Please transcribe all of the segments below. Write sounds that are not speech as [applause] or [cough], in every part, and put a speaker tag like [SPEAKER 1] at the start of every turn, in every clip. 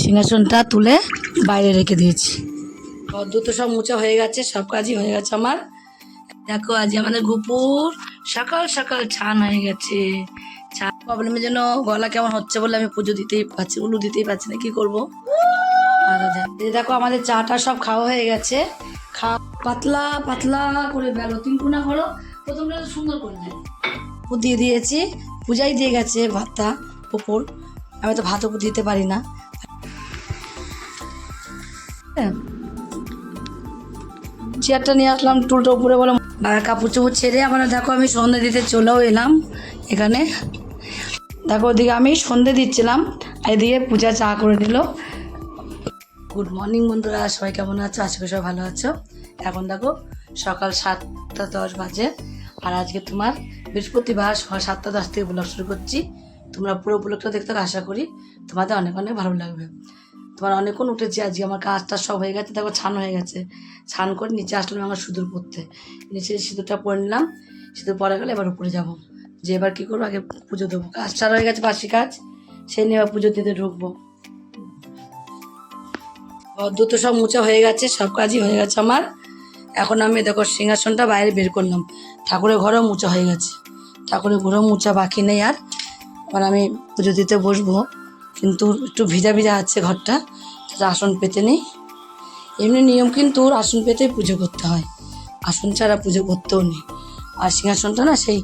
[SPEAKER 1] সিংহাসনটা তুলে বাইরে রেখে দিয়েছি পদ্ম তো সব মোচা হয়ে গেছে সব কাজই হয়ে গেছে আমার দেখো আজ আমাদের গুপুর সকাল সকাল ছান হয়ে গেছে ছান প্রবলেমের জন্য গলা কেমন হচ্ছে বলে আমি পুজো দিতেই পারছি উলু দিতেই পারছি না কি করবো দেখো আমাদের চাটা সব খাওয়া হয়ে গেছে পাতলা পাতলা করে বেলো তিন কোনা হলো প্রথমটা সুন্দর করে দেয় দিয়ে দিয়েছি পূজাই দিয়ে গেছে ভাতটা উপর আমি তো ভাতও দিতে পারি না হ্যাঁ। চেয়ারটা নিয়ে আসলাম টুলটা উপরে বললাম আর কাপড় চোপড় ছেড়ে আবার দেখো আমি সন্ধে দিতে চলেও এলাম এখানে দেখো ওদিকে আমি সন্ধে দিচ্ছিলাম এদিকে পূজা চা করে দিল গুড মর্নিং বন্ধুরা সবাই কেমন আছো আজকে সবাই ভালো আছো এখন দেখো সকাল সাতটা দশ বাজে আর আজকে তোমার বৃহস্পতিবার সাতটা দশ থেকে ব্লগ শুরু করছি তোমরা পুরো ব্লগটা দেখতে আশা করি তোমাদের অনেক অনেক ভালো লাগবে তোমার অনেকক্ষণ উঠেছি আজকে আমার কাজটা সব হয়ে গেছে তারপর ছান হয়ে গেছে ছান করে নিচে আসলাম আমার সিঁদুর পরতে নিচে সিঁদুরটা পরে নিলাম সিঁদুর পরে গেলে এবার উপরে যাবো যে এবার কী করবো আগে পুজো দেবো কাজটা হয়ে গেছে বাসি কাজ সেই নিয়ে এবার পুজো দিতে ঢুকবো ঘর তো সব মোচা হয়ে গেছে সব কাজই হয়ে গেছে আমার এখন আমি দেখো সিংহাসনটা বাইরে বের করলাম ঠাকুরের ঘরেও মোচা হয়ে গেছে ঠাকুরের ঘরেও মোচা বাকি নেই আর এবার আমি পুজো দিতে বসবো কিন্তু একটু ভিজা ভিজা আছে ঘরটা সেটা আসন পেতে নেই এমনি নিয়ম কিন্তু আসন পেতেই পুজো করতে হয় আসন ছাড়া পুজো করতেও নেই আর সিংহাসনটা না সেই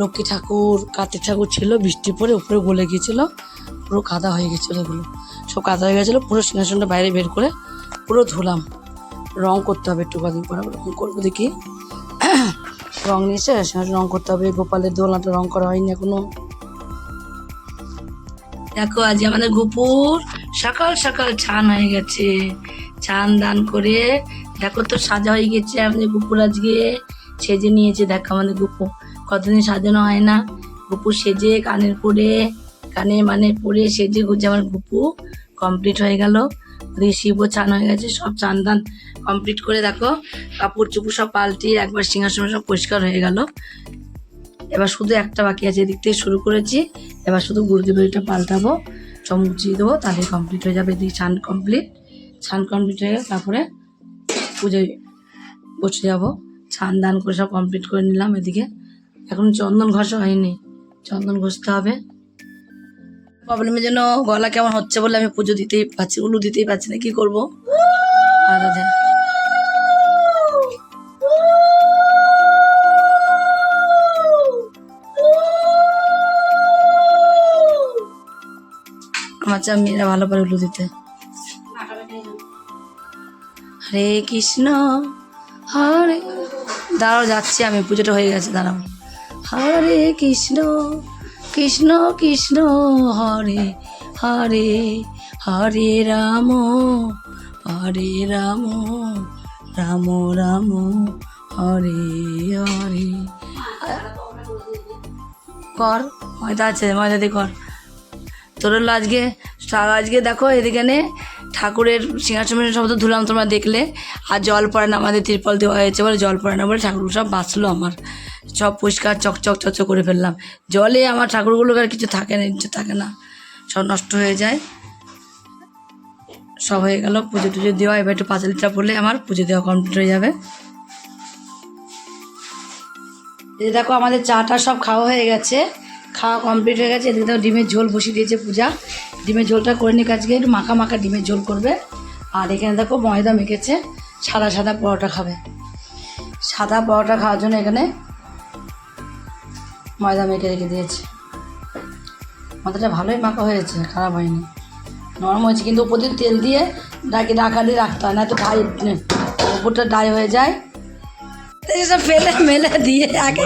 [SPEAKER 1] লক্ষ্মী ঠাকুর কাতি ঠাকুর ছিল বৃষ্টি পরে উপরে গলে গিয়েছিলো পুরো কাদা হয়ে গেছিলো এগুলো সব কাদা হয়ে গেছিলো পুরো সিংহাসনটা বাইরে বের করে পুরো ধুলাম রং করতে হবে একটু কদিন পরে রং করবো দেখি [coughs] রং নিয়েছে সিংহাসন রং করতে হবে গোপালের দোলনাটা রং করা হয়নি এখনো দেখো আজ আমাদের গুপুর সকাল সকাল ছান হয়ে গেছে ছান দান করে দেখো তো সাজা হয়ে গেছে আমাদের গুপুর আজকে সেজে নিয়েছে দেখো আমাদের গুপু কতদিন সাজানো হয় না গুপু সেজে কানের পরে কানে মানে পরে সেজে গুজে আমার গুপু কমপ্লিট হয়ে গেল শিবও চান হয়ে গেছে সব চান দান কমপ্লিট করে দেখো কাপড় চুপুর সব পাল্টি একবার সিংহাসন সব পরিষ্কার হয়ে গেল এবার শুধু একটা বাকি আছে এদিক থেকে শুরু করেছি এবার শুধু গুড়ি বেরিটা পাল্টাবো চমচিয়ে দেবো তাহলে কমপ্লিট হয়ে যাবে এদিকে ছান কমপ্লিট ছান কমপ্লিট হয়ে তারপরে পুজোয় বসে যাব ছান দান করে সব কমপ্লিট করে নিলাম এদিকে এখন চন্দন ঘষা হয়নি চন্দন ঘষতে হবে প্রবলেমের জন্য গলা কেমন হচ্ছে বলে আমি পুজো দিতেই পারছি উলু দিতেই পারছি না কী করবো আর আমার চা মেয়েরা ভালো করে উলু দিতে হরে কৃষ্ণ হরে দাঁড়াও যাচ্ছি আমি পুজোটা হয়ে গেছে দাঁড়াও হরে কৃষ্ণ কৃষ্ণ কৃষ্ণ হরে হরে হরে রাম হরে রাম রাম রাম হরে হরে কর ময়দা আছে ময়দা দিয়ে কর তোর হলো আজকে আজকে দেখো এদিকে ঠাকুরের সিংহাসনের সব তো ধুলাম তোমরা দেখলে আর জল পড়ে না আমাদের তিরপল দেওয়া হয়েছে বলে জল পড়ে না বলে ঠাকুর সব বাঁচলো আমার সব পরিষ্কার চকচক চকচক করে ফেললাম জলে আমার ঠাকুরগুলোকে আর কিছু থাকে না কিছু থাকে না সব নষ্ট হয়ে যায় সব হয়ে গেল পুজো টুজো দেওয়া এবার একটু পাঁচালিটা পড়লে আমার পুজো দেওয়া কমপ্লিট হয়ে যাবে দেখো আমাদের চাটা সব খাওয়া হয়ে গেছে খাওয়া কমপ্লিট হয়ে গেছে এদিকে তো ডিমের ঝোল বসিয়ে দিয়েছে পূজা ডিমের ঝোলটা করে নিয়ে আজকে একটু মাখা মাখা ডিমের ঝোল করবে আর এখানে দেখো ময়দা মেখেছে সাদা সাদা পরোটা খাবে সাদা পরোটা খাওয়ার জন্য এখানে ময়দা মেখে রেখে দিয়েছে ময়দাটা ভালোই মাখা হয়েছে খারাপ হয়নি নরম হয়েছে কিন্তু উপর দিয়ে তেল দিয়ে ডাকে ডাকা দিয়ে রাখতে হয় না তো ডাই উপরটা ডাই হয়ে যায় ফেলে মেলে দিয়ে আগে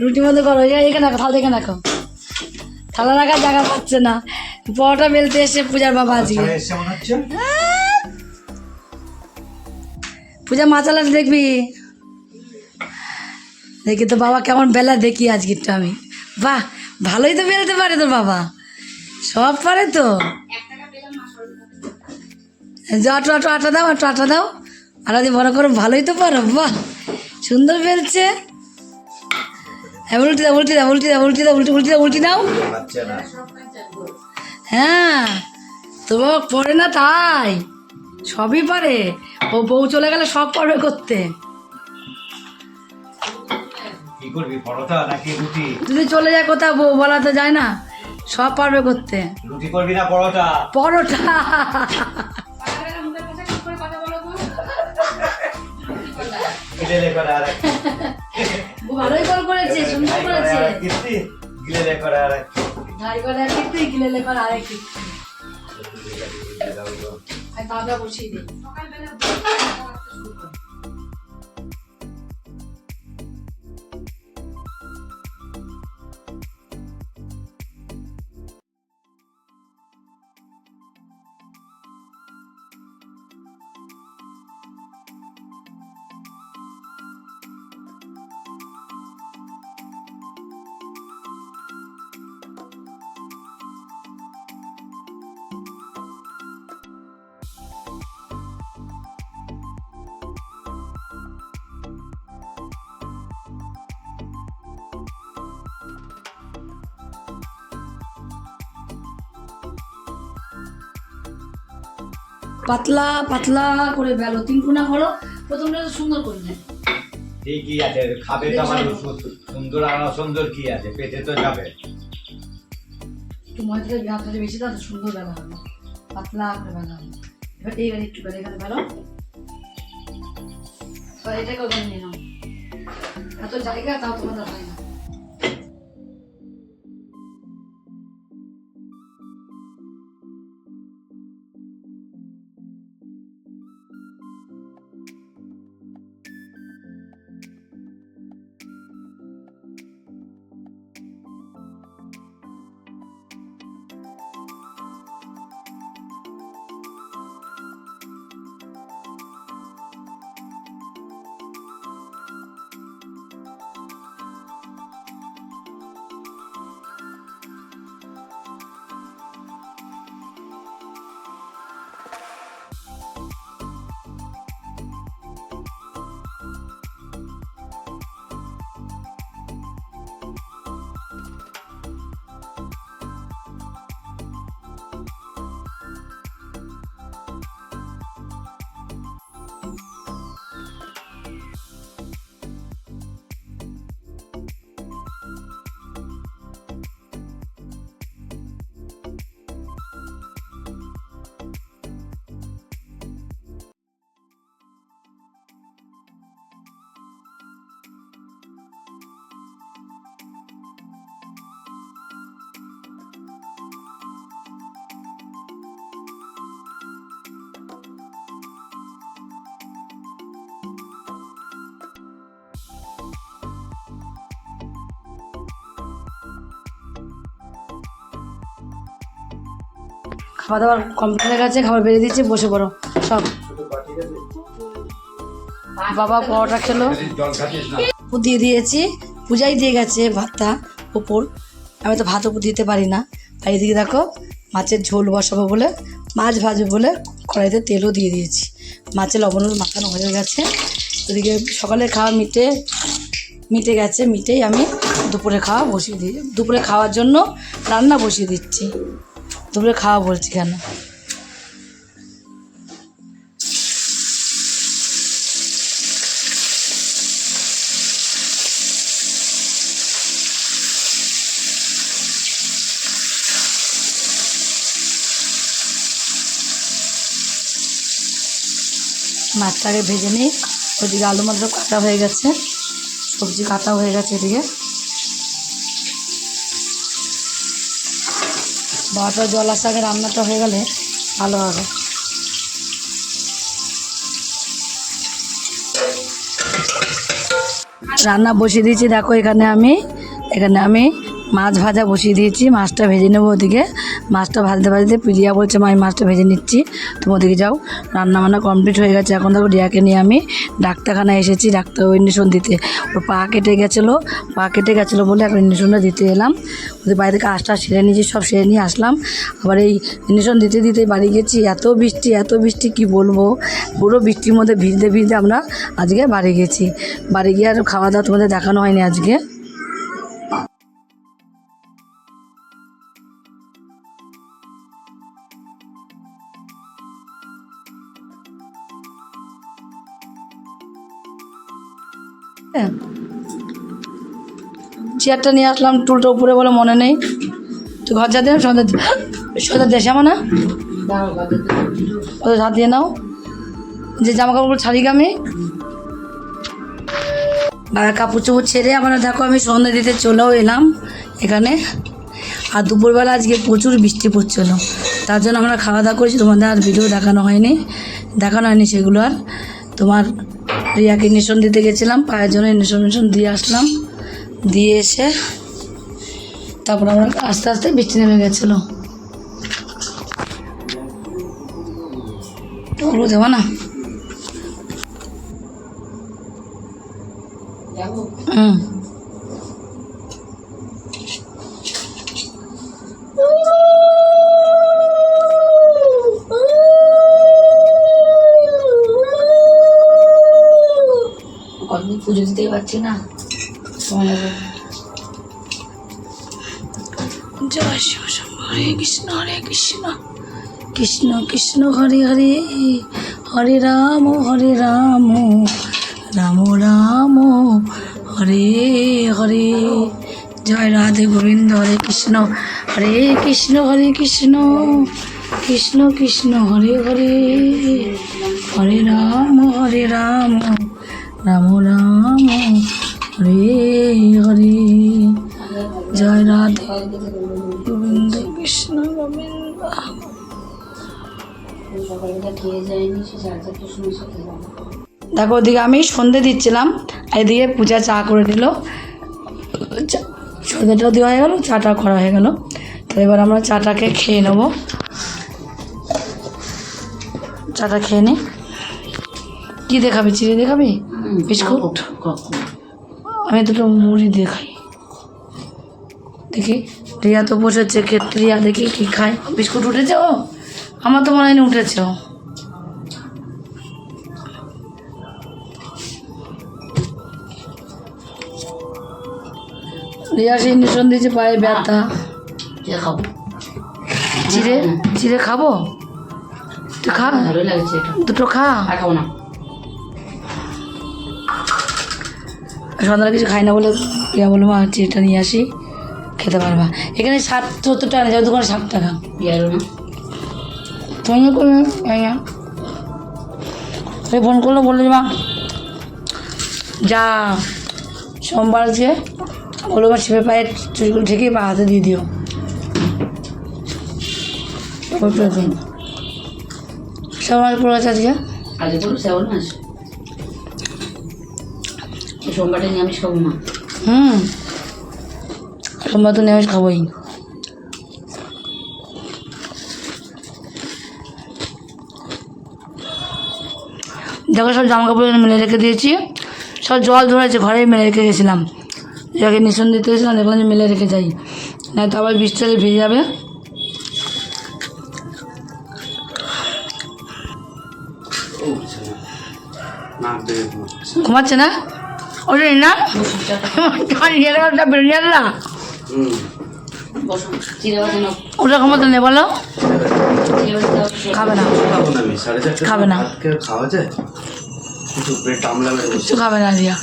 [SPEAKER 1] রুটির মধ্যে করো এখানে রাখো থালা এখানে রাখো থালা রাখার জায়গা পাচ্ছে না পরোটা বেলতে এসে পূজার বাবা আজকে পূজা মাচালা দেখবি দেখি তো বাবা কেমন বেলা দেখি আজকে তো আমি বাহ ভালোই তো বেলতে পারে তোর বাবা সব পারে তো অটো অটো আটা দাও অটো আটা দাও আটা দিয়ে বড় করো ভালোই তো পারো বাহ সুন্দর বেলছে এবার উল্টে দাও উল্টে দাও উল্টে দাও উল্টে দাও উল্টে উল্টে দাও উল্টে দাও হ্যাঁ তোমার পড়ে না তাই সবই পারে ও বউ চলে গেলে সব পারবে করতে যদি চলে যায় কোথাও বউ বলা তো যায় না সব পারবে করতে
[SPEAKER 2] রুটি করবি না পরোটা পরোটা লেখা
[SPEAKER 1] ভালোই কল করেছে সুন্দর করেছে
[SPEAKER 2] গিলে করা আর এক
[SPEAKER 1] ঢাই করা এক কীর্তি গিলে করা আর এক কীর্তি আর দাদা আচ্ছা, বসিয়ে দিই পাতলা পাতলা করে বেলো তিন কোনা হলো প্রথমটা সুন্দর করে নেয়
[SPEAKER 2] ঠিকই আছে খাবে তো আমার সুন্দর আর অসুন্দর কি আছে পেটে তো যাবে
[SPEAKER 1] তোমার যদি হাত থেকে বেশি তাহলে সুন্দর বেলা হবে পাতলা করে বেলা হবে এবার এইবার একটু বেলা এখানে বেলো এটাকে ওখানে নিয়ে নাও এত জায়গা তাও তোমাদের হয় না খাওয়া দাওয়ার কমপ্লিট হয়ে গেছে খাবার বেড়ে দিয়েছে বসে পড়ো সব বাবা পরোটা খেলো দিয়ে দিয়েছি পূজাই দিয়ে গেছে ভাতটা উপর আমি তো ভাত উপর দিতে পারি না আর এদিকে দেখো মাছের ঝোল বসাবো বলে মাছ ভাজবো বলে কড়াইতে তেলও দিয়ে দিয়েছি মাছের লবণ মাখানো হয়ে গেছে ওদিকে সকালে খাওয়া মিটে মিটে গেছে মিটেই আমি দুপুরে খাওয়া বসিয়ে দিই দুপুরে খাওয়ার জন্য রান্না বসিয়ে দিচ্ছি তোমরা খাওয়া বলছি কেন মাছটাকে ভেজে নিই ওদিকে আলু মাত্র কাটা হয়ে গেছে সবজি কাটা হয়ে গেছে এদিকে ভাত জল জল আগে রান্নাটা হয়ে গেলে ভালো হবে রান্না বসিয়ে দিয়েছি দেখো এখানে আমি এখানে আমি মাছ ভাজা বসিয়ে দিয়েছি মাছটা ভেজে নেবো ওদিকে মাছটা ভাজতে ভাজতে প্রিয়া বলছে মা আমি মাছটা ভেজে নিচ্ছি তোমাদেরকে যাও রান্নাবান্না কমপ্লিট হয়ে গেছে এখন দেখো রিয়াকে নিয়ে আমি ডাক্তারখানায় এসেছি ডাক্তার ইঞ্জেকশন দিতে ওর পা কেটে গেছিলো পা কেটে গেছিলো বলে এখন ইঞ্জেকশনটা দিতে এলাম ওদের বাড়ি থেকে আশটা সেরে নিয়েছি সব সেরে নিয়ে আসলাম আবার এই ইঞ্জেকশন দিতে দিতে বাড়ি গেছি এত বৃষ্টি এত বৃষ্টি কি বলবো পুরো বৃষ্টির মধ্যে ভিজতে ভিজতে আমরা আজকে বাড়ি গেছি বাড়ি গিয়ে আর খাওয়া দাওয়া তোমাদের দেখানো হয়নি আজকে হ্যাঁ চেয়ারটা নিয়ে আসলাম টুলটা উপরে বলে মনে নেই তো ঘর যা দিলাম সন্ধ্যা সন্ধ্যা দেশে আমার না ওদের হাত দিয়ে নাও যে জামা কাপড়গুলো ছাড়ি আমি আর কাপড় চোপড় ছেড়ে আমার দেখো আমি সন্ধ্যে দিতে চলেও এলাম এখানে আর দুপুরবেলা আজকে প্রচুর বৃষ্টি পড়ছিল তার জন্য আমরা খাওয়া দাওয়া করেছি তোমাদের আর ভিডিও দেখানো হয়নি দেখানো হয়নি সেগুলো আর তোমার রিয়াকে ইনজেকশন দিতে গেছিলাম পায়ের জন্য ইনজেকশন ইনজেকশন দিয়ে আসলাম দিয়ে এসে তারপর আমার আস্তে আস্তে বৃষ্টি নেমে গেছিল ওগুলো দেবো না হুম পুজো দিতেই পারছি না জয় শিব হরে কৃষ্ণ হরে কৃষ্ণ কৃষ্ণ কৃষ্ণ হরে হরে হরে রাম হরে রাম রাম রাম হরে হরে জয় রাধে গোবিন্দ হরে কৃষ্ণ হরে কৃষ্ণ হরে কৃষ্ণ কৃষ্ণ কৃষ্ণ হরে হরে হরে রাম হরে রাম রাম রাম হরে হরে জয় রাধে গোবিন্দ কৃষ্ণ গোবিন্দ দেখো ওদিকে আমি সন্ধে দিচ্ছিলাম এদিকে পূজা চা করে দিল সন্ধ্যাটাও দেওয়া হয়ে গেল চাটা করা হয়ে গেলো তো এবার আমরা চাটাকে খেয়ে নেব চাটা খেয়ে নিই কী দেখাবি চিড়ে দেখাবি বিস্কুট আমি দুটো মুড়ি দিয়ে খাই দেখি রিয়া তো বসেছে রিয়া দেখি কি খায় বিস্কুট উঠেছে ও আমার তো মনে হয় না উঠেছে ও রিয়া সেই ইঞ্জেকশন দিয়েছে পায়ে ব্যথা ইয়ে খাবো চিড়ে চিড়ে খাবো তুই খা ভালো লাগছে দুটো খা খাবো না সন্ধ্যা কিছু খাই না বলে ইয়া বললো মা এটা নিয়ে আসি খেতে পারবা এখানে ষাট সত্তর টাকা যাবে দোকানে ষাট টাকা তুমি করবে ফোন করলো বলে যে মা যা সোমবার যে বলো মা শিবের পায়ে করে ঠেকে বা হাতে দিয়ে দিও সবার পড়ে আছে আজকে আজকে নিরামিষ খাবো হুম সোমবার তো নিরামিষ খাবোই দেখো সব জামা কাপড় মেলে রেখে দিয়েছি সব জল ধরেছে ঘরে মেলে রেখে গেছিলাম যাকে নিশন দিতে গেছিলাম দেখলাম যে মেলে রেখে যাই না তো আবার বৃষ্টিতে ভিজে যাবে ঘুমাচ্ছে না ওদের নাম কালিয়াটা বিরিয়ানিরা ওটা ক্ষমতা নেই বলো খাবে না খাবে না কিছু খাবে না রিয়া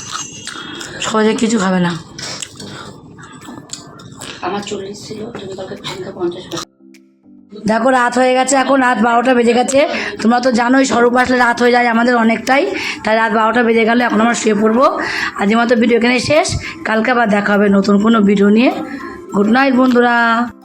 [SPEAKER 1] সহজে কিছু খাবে না আমার চল্লিশ ছিল তুমি কালকে পঞ্চাশ দেখো রাত হয়ে গেছে এখন রাত বারোটা বেজে গেছে তোমরা তো জানোই স্বরূপ আসলে রাত হয়ে যায় আমাদের অনেকটাই তাই রাত বারোটা বেজে গেলে এখন আমরা শুয়ে পড়বো আজকের মতো ভিডিও এখানে শেষ কালকে আবার দেখা হবে নতুন কোনো ভিডিও নিয়ে গুড নাইট বন্ধুরা